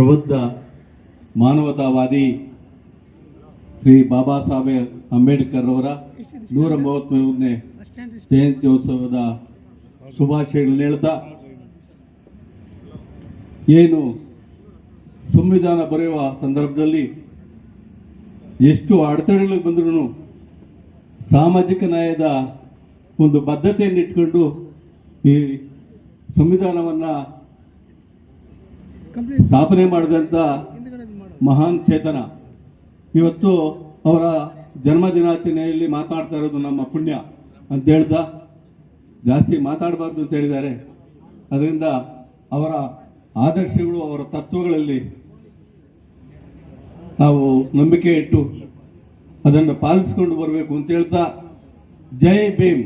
ಪ್ರಬುದ್ಧ ಮಾನವತಾವಾದಿ ಶ್ರೀ ಬಾಬಾ ಸಾಹೇಬ್ ಅಂಬೇಡ್ಕರ್ ಅವರ ನೂರ ಮೂವತ್ತ್ಮೂರನೇ ಜಯಂತ್ಯೋತ್ಸವದ ಶುಭಾಶಯಗಳನ್ನ ಹೇಳ್ತಾ, ಏನು ಸಂವಿಧಾನ ಬರೆಯುವ ಸಂದರ್ಭದಲ್ಲಿ ಎಷ್ಟು ಅಡೆತಡೆಗಳಿಗೆ ಬಂದ್ರೂ ಸಾಮಾಜಿಕ ನ್ಯಾಯದ ಒಂದು ಬದ್ಧತೆಯನ್ನು ಇಟ್ಕೊಂಡು ಈ ಸಂವಿಧಾನವನ್ನು ಸ್ಥಾಪನೆ ಮಾಡಿದಂಥ ಮಹಾನ್ ಚೇತನ. ಇವತ್ತು ಅವರ ಜನ್ಮ ದಿನಾಚರಣೆಯಲ್ಲಿ ಮಾತಾಡ್ತಾ ಇರೋದು ನಮ್ಮ ಪುಣ್ಯ ಅಂತ ಹೇಳ್ದ ಜಾಸ್ತಿ ಮಾತಾಡಬಾರ್ದು ಅಂತ ಹೇಳಿದ್ದಾರೆ. ಅದರಿಂದ ಅವರ ಆದರ್ಶಗಳು ಅವರ ತತ್ವಗಳಲ್ಲಿ ನಾವು ನಂಬಿಕೆ ಇಟ್ಟು ಅದನ್ನು ಪಾಲಿಸಿಕೊಂಡು ಬರಬೇಕು ಅಂತ ಹೇಳ್ತಾ ಜೈ ಭೀಮ್.